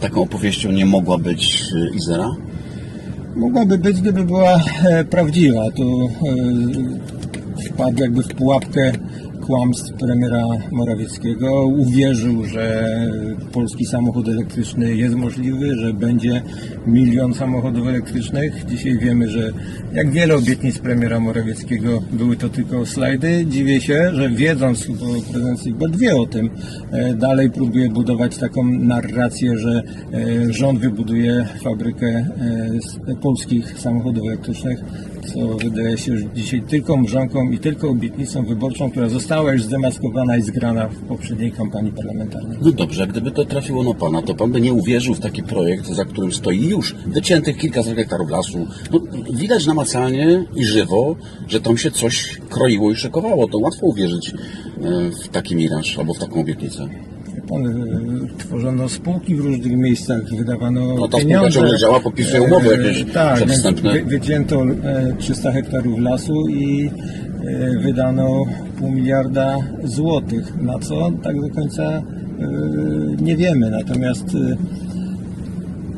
Taką opowieścią nie mogła być y, Izera? Mogłaby być, gdyby była e, prawdziwa. To e, wpadł jakby w pułapkę kłamstw premiera Morawieckiego. Uwierzył, że polski samochód elektryczny jest możliwy, że będzie milion samochodów elektrycznych. Dzisiaj wiemy, że jak wiele obietnic premiera Morawieckiego były to tylko slajdy. Dziwię się, że wiedząc, bo prezydent Siegbert wie o tym, e, dalej próbuje budować taką narrację, że e, rząd wybuduje fabrykę e, polskich samochodów elektrycznych, co wydaje się już dzisiaj tylko mrzonką i tylko obietnicą wyborczą, która została już zdemaskowana i zgrana w poprzedniej kampanii parlamentarnej. No dobrze, gdyby to trafiło na pana, to pan by nie uwierzył w taki projekt, za którym stoi już wyciętych kilkaset hektarów lasu. No, widać namacalnie i żywo, że tam się coś kroiło i szykowało. To łatwo uwierzyć e, w taki miraż albo w taką obietnicę. Pan, e, tworzono spółki w różnych miejscach, wydawano No ta spółka pieniądze. ciągle działa, podpisuje umowy E, jakieś tak, przedwstępne. Wy, wycięto e, 300 hektarów lasu i wydano pół miliarda złotych. Na co? Tak do końca e, nie wiemy. Natomiast e,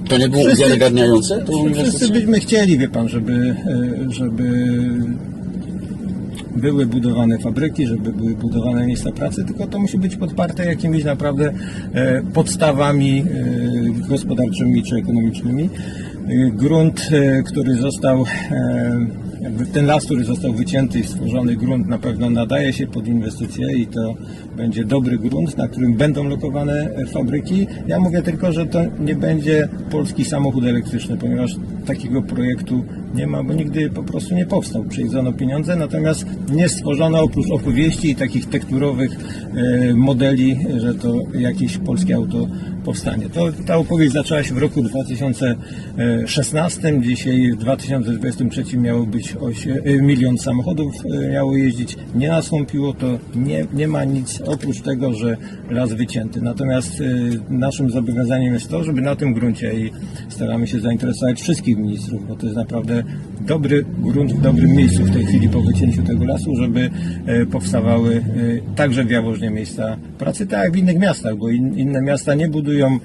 To nie było Wszyscy- uwiarygadniające? To Wszyscy byśmy chcieli, wie pan, żeby, e, żeby były budowane fabryki, żeby były budowane miejsca pracy, tylko to musi być podparte jakimiś naprawdę e, podstawami e, gospodarczymi czy ekonomicznymi. E, Grunt, e, który został, e, ten las, który został wycięty i stworzony grunt na pewno nadaje się pod inwestycje i to będzie dobry grunt, na którym będą lokowane e, fabryki. Ja mówię tylko, że to nie będzie polski samochód elektryczny, ponieważ takiego projektu nie ma, bo nigdy po prostu nie powstał. Przejedzono pieniądze, natomiast nie stworzono oprócz opowieści i takich tekturowych e, modeli, że to jakieś polskie auto powstanie. To, ta opowieść zaczęła się w roku 2016, dzisiaj w 2023 miało być e, milion samochodów e, miało jeździć. Nie nastąpiło to, nie, nie ma nic oprócz tego, że las wycięty. Natomiast naszym zobowiązaniem jest to, żeby na tym gruncie i staramy się zainteresować wszystkich ministrów, bo to jest naprawdę dobry grunt w dobrym miejscu w tej chwili po wycięciu tego lasu, żeby e, powstawały e, także w Jaworznie miejsca pracy, tak jak w innych miastach, bo in, inne miasta nie budują e,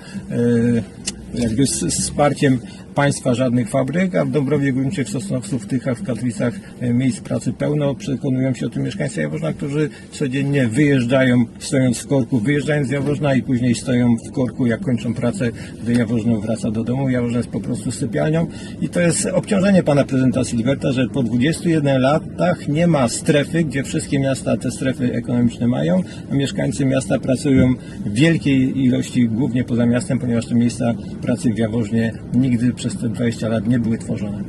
jakby z wsparciem państwa żadnych fabryk, a w Dąbrowie Gruncie, w Sosnowcu, w Tychach, w Katowicach e, miejsc pracy pełno. Przekonują się o tym mieszkańcy Jaworzna, którzy codziennie wyjeżdżają, stojąc w korku, wyjeżdżając z Jaworzna i później stoją w korku, jak kończą pracę, gdy Jaworzno wraca do domu. Jaworzno jest po prostu sypialnią i to jest obciążenie pana prezydenta Silverta, że po 21 latach nie ma strefy, gdzie wszystkie miasta te strefy ekonomiczne mają, a mieszkańcy miasta pracują w wielkiej ilości, głównie poza miastem, ponieważ te miejsca pracy w Jaworznie nigdy przez te 20 lat nie były tworzone.